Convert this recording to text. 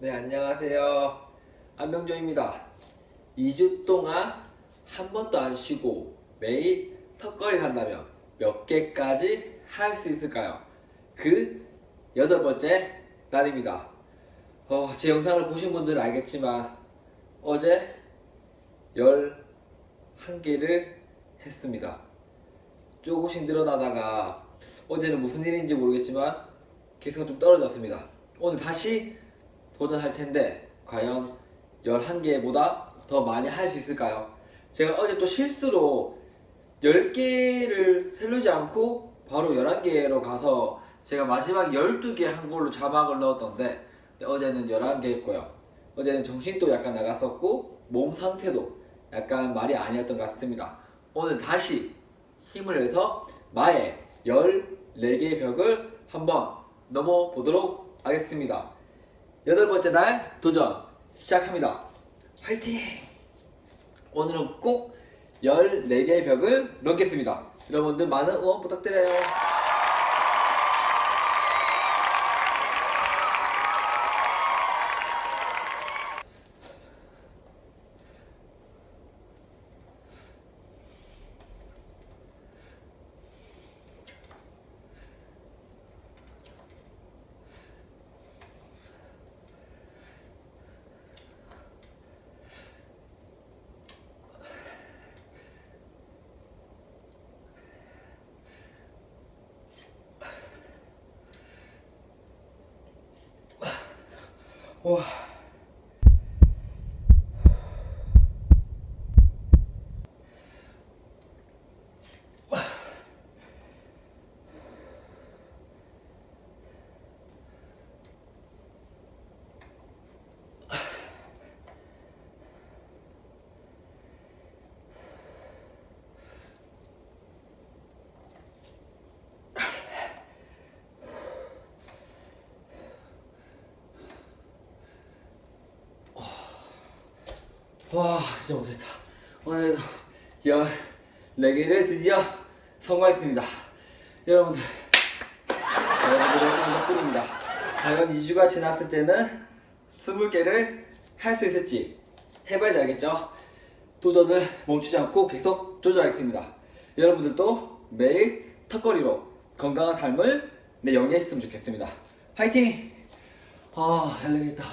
네, 안녕하세요. 안병조입니다. 2주 동안 한 번도 안 쉬고 매일 턱걸이를 한다면 몇 개까지 할 수 있을까요? 그 여덟 번째 날입니다. 어, 제 영상을 보신 분들은 알겠지만 어제 11개를 했습니다. 조금씩 늘어나다가 어제는 무슨 일인지 모르겠지만 계속 좀 떨어졌습니다. 오늘 다시 도전할 텐데 과연 11개보다 더 많이 할 수 있을까요? 제가 어제 또 실수로 10개를 세르지 않고 바로 11개로 가서 제가 마지막 12개 한 걸로 자막을 넣었던데 어제는 11개 했고요. 어제는 정신도 약간 나갔었고 몸 상태도 약간 말이 아니었던 것 같습니다. 오늘 다시 힘을 내서 마의 14개의 벽을 한번 넘어보도록 하겠습니다. 여덟 번째 날 도전 시작합니다. 화이팅! 오늘은 꼭 14개의 벽을 넘겠습니다. 여러분들 많은 응원 부탁드려요. 와. 와 진짜 못하겠다. 오늘도 14개를 드디어 성공했습니다. 여러분들 여러분들의 덕분입니다. 과연 2주가 지났을 때는 20개를 할 수 있을지 해봐야지 알겠죠? 도전을 멈추지 않고 계속 도전하겠습니다. 여러분들도 매일 턱걸이로 건강한 삶을 내 영위했으면 좋겠습니다. 화이팅! 아, 헬레겠다